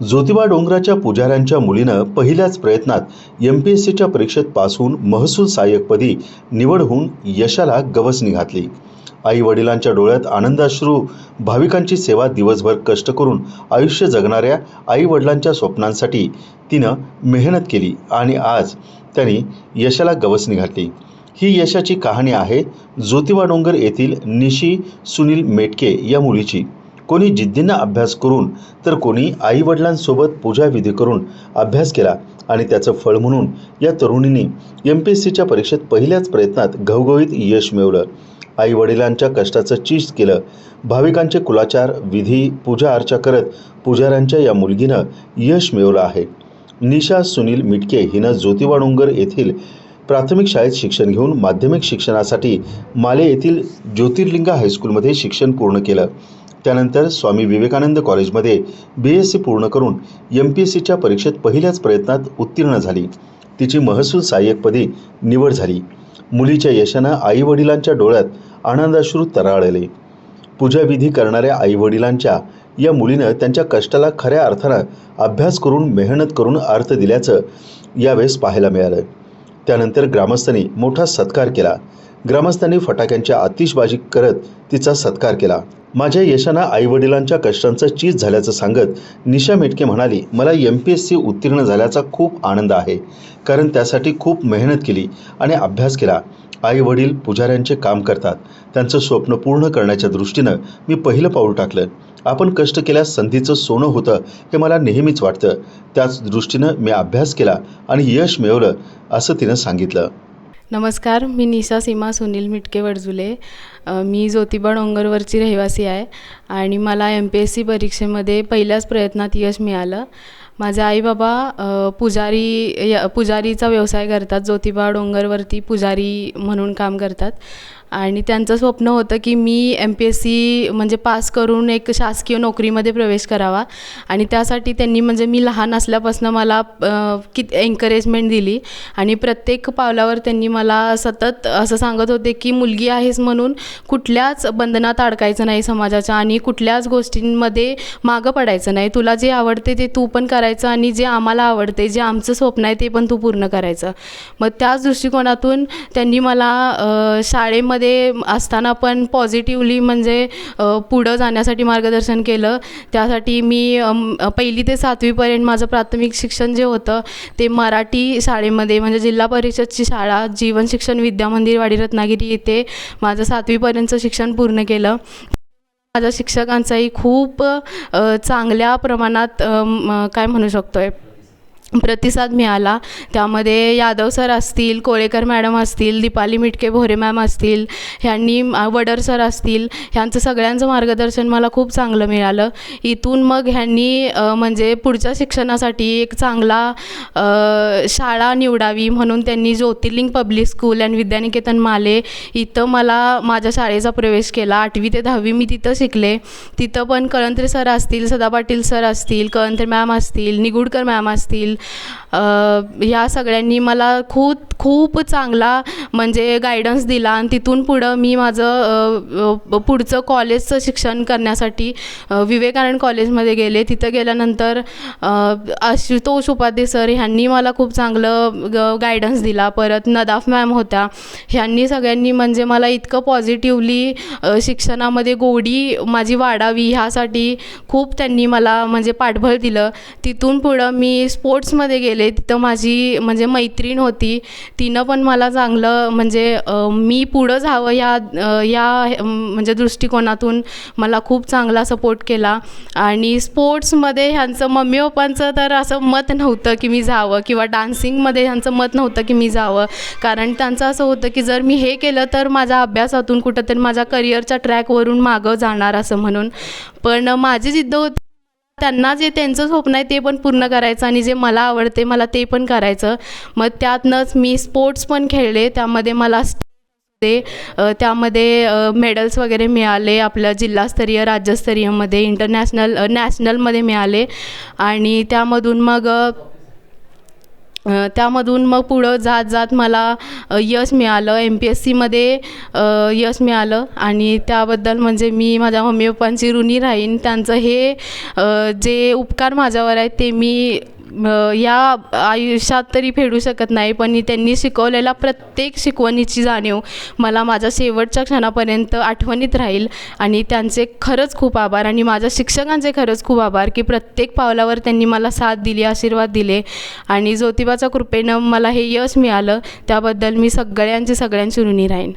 ज्योतिबा डोंगराच्या पुजाऱ्यांच्या मुलीनं पहिल्याच प्रयत्नात एम पी एस सीच्या परीक्षेत पास होऊन महसूल सहाय्यकपदी निवड होऊन यशाला गवसणी घातली. आई वडिलांच्या डोळ्यात आनंदाश्रू भाविकांची सेवा दिवसभर कष्ट करून आयुष्य जगणाऱ्या आई वडिलांच्या स्वप्नांसाठी तिनं मेहनत केली आणि आज त्यांनी यशाला गवसणी घातली. ही यशाची कहाणी आहे ज्योतिबा डोंगर येथील निशी सुनील मेटके या मुलीची. कोणी जिद्दीनं अभ्यास करून तर कोणी आईवडिलांसोबत पूजाविधी करून अभ्यास केला आणि त्याचं फळ म्हणून या तरुणींनी एम पी एस सीच्या परीक्षेत पहिल्याच प्रयत्नात घवघवीत यश मिळवलं. आई वडिलांच्या कष्टाचं चीज केलं. भाविकांचे कुलाचार विधी पूजा अर्चा करत पुजाऱ्यांच्या या मुलगीनं यश मिळवलं आहे. निशा सुनील मिटके हिनं ज्योतिबा डोंगर येथील प्राथमिक शाळेत शिक्षण घेऊन माध्यमिक शिक्षणासाठी माले येथील ज्योतिर्लिंगा हायस्कूलमध्ये शिक्षण पूर्ण केलं. त्यानंतर स्वामी विवेकानंद कॉलेजमध्ये बी एस सी पूर्ण करून एम पी एस सीच्या परीक्षेत पहिल्याच प्रयत्नात उत्तीर्ण झाली. तिची महसूल सहाय्यकपदी निवड झाली. मुलीच्या यशानं आईवडिलांच्या डोळ्यात आनंदाश्रू तराळले. पूजाविधी करणाऱ्या आईवडिलांच्या या मुलीनं त्यांच्या कष्टाला खऱ्या अर्थानं अभ्यास करून मेहनत करून अर्थ दिल्याचं यावेळेस पाहायला मिळालं. त्यानंतर ग्रामस्थांनी मोठा सत्कार केला. ग्रामस्थांनी फटाक्यांच्या आतिषबाजी करत तिचा सत्कार केला. माझ्या यशानं आईवडिलांच्या कष्टांचं चीज झाल्याचं सांगत निशा मेटके म्हणाली मला एम पी एस सी उत्तीर्ण झाल्याचा खूप आनंद आहे. कारण त्यासाठी खूप मेहनत केली आणि अभ्यास केला. आई वडील पुजाऱ्यांचे काम करतात. त्यांचं स्वप्न पूर्ण करण्याच्या दृष्टीनं मी पहिलं पाऊल टाकलं. आपण कष्ट केल्यास संधीचं सोनं होतं हे मला नेहमीच वाटतं. त्याच दृष्टीनं मी अभ्यास केला आणि यश मिळवलं असं तिनं सांगितलं. नमस्कार मी निशा सीमा सुनील मिटके वडजुले. मी ज्योतिबा डोंगरवरची रहिवासी आहे आणि मला एम पी एस सी परीक्षेमध्ये पहिल्याच प्रयत्नात यश मिळालं. माझे आई बाबा पुजारी य पुजारीचा व्यवसाय करतात. ज्योतिबा डोंगरवरती पुजारी म्हणून काम करतात. आणि त्यांचं स्वप्न होतं की मी एम पी एस सी म्हणजे पास करून एक शासकीय नोकरीमध्ये प्रवेश करावा. आणि त्यासाठी त्यांनी म्हणजे मी लहान असल्यापासून मला कित एन्करेजमेंट दिली. आणि प्रत्येक पावलावर त्यांनी मला सतत असं सांगत होते की मुलगी आहेस म्हणून कुठल्याच बंधनात अडकायचं नाही समाजाच्या आणि कुठल्याच गोष्टींमध्ये मागं पडायचं नाही. तुला जे आवडते ते तू पण करायचं करायचं आणि जे आम्हाला आवडते जे आमचं स्वप्न आहे ते पण तू पूर्ण करायचं. मग त्याच दृष्टिकोनातून त्यांनी मला शाळेमध्ये असताना पण पॉझिटिव्हली म्हणजे पुढं जाण्यासाठी मार्गदर्शन केलं. त्यासाठी मी पहिली ते सातवीपर्यंत माझं प्राथमिक शिक्षण जे होतं ते मराठी शाळेमध्ये म्हणजे जिल्हा परिषदची शाळा जीवन शिक्षण विद्या मंदिर वाडी रत्नागिरी येथे माझं सातवीपर्यंतचं शिक्षण पूर्ण केलं. माझ्या शिक्षकांचाही खूप चांगल्या प्रमाणात काय म्हणू शकतो आहे प्रतिसाद मिळाला. त्यामध्ये यादव सर असतील कोळेकर मॅडम असतील दीपाली मिटके भोरे मॅम असतील ह्यांनी वडर सर असतील ह्यांचं सगळ्यांचं मार्गदर्शन मला खूप चांगलं मिळालं. इथून मग ह्यांनी म्हणजे पुढच्या शिक्षणासाठी एक चांगला शाळा निवडावी म्हणून त्यांनी Jyotirling public school and Vidyaniketan Male इथं मला माझ्या शाळेचा प्रवेश केला. आठवी ते दहावी मी तिथं शिकले. तिथं पण कळंत्रे सर असतील सदा पाटील सर असतील कळंत्रे मॅम असतील निगुडकर मॅम असतील ह्या सगळ्यांनी मला खूप खूप चांगला म्हणजे गायडन्स दिला आणि तिथून पुढं मी माझं पुढचं कॉलेजचं शिक्षण करण्यासाठी विवेकानंद कॉलेजमध्ये गेले. तिथं गेल्यानंतर आशुतोष उपाध्ये सर ह्यांनी मला खूप चांगलं ग गायडन्स दिला. परत नदाफ मॅम होत्या. ह्यांनी सगळ्यांनी म्हणजे मला इतकं पॉझिटिव्हली शिक्षणामध्ये गोडी माझी वाढावी ह्यासाठी खूप त्यांनी मला म्हणजे पाठबळ दिलं. तिथून पुढं मी स्पोर्ट्स स्पोर्ट्समध्ये गेले तिथं माझी म्हणजे मैत्रीण होती. तिनं पण मला चांगलं म्हणजे मी पुढं जावं या या म्हणजे दृष्टिकोनातून मला खूप चांगला सपोर्ट केला. आणि स्पोर्ट्समध्ये ह्यांचं मम्मी पप्पांचं तर असं मत नव्हतं की मी जावं किंवा डान्सिंगमध्ये ह्यांचं मत नव्हतं की मी जावं. कारण त्यांचं असं होतं की जर मी हे केलं तर माझ्या अभ्यासातून कुठंतरी माझ्या करिअरच्या ट्रॅकवरून मागं जाणार असं म्हणून. पण माझी जिद्द होती त्यांना जे त्यांचं स्वप्न आहे ते पण पूर्ण करायचं आणि जे मला आवडते मला ते पण करायचं. मग त्यातनंच मी स्पोर्ट्स पण खेळले. त्यामध्ये मला ते त्यामध्ये मेडल्स वगैरे मिळाले. आपल्या जिल्हास्तरीय राज्यस्तरीयमध्ये इंटरनॅशनल नॅशनलमध्ये मिळाले. आणि त्यामधून मग त्यामधून मग पुढं जात जात मला यश मिळालं. एम पी एस सीमध्ये यश मिळालं. आणि त्याबद्दल म्हणजे मी माझ्या मम्मी पप्पांची ऋणी राहीन. त्यांचं हे जे उपकार माझ्यावर आहेत ते मी या आयुष्यात तरी फेडू शकत नाही पण त्यांनी शिकवलेला प्रत्येक शिकवणीची जाणीव मला माझ्या शेवटच्या क्षणापर्यंत आठवणीत राहील. आणि त्यांचे खरंच खूप आभार आणि माझ्या शिक्षकांचे खरंच खूप आभार की प्रत्येक पावलावर त्यांनी मला साथ दिली आशीर्वाद दिले. आणि ज्योतिबाच्या कृपेनं मला हे यश मिळालं. त्याबद्दल मी सगळ्यांची सगळ्यांची ऋणी राहीन.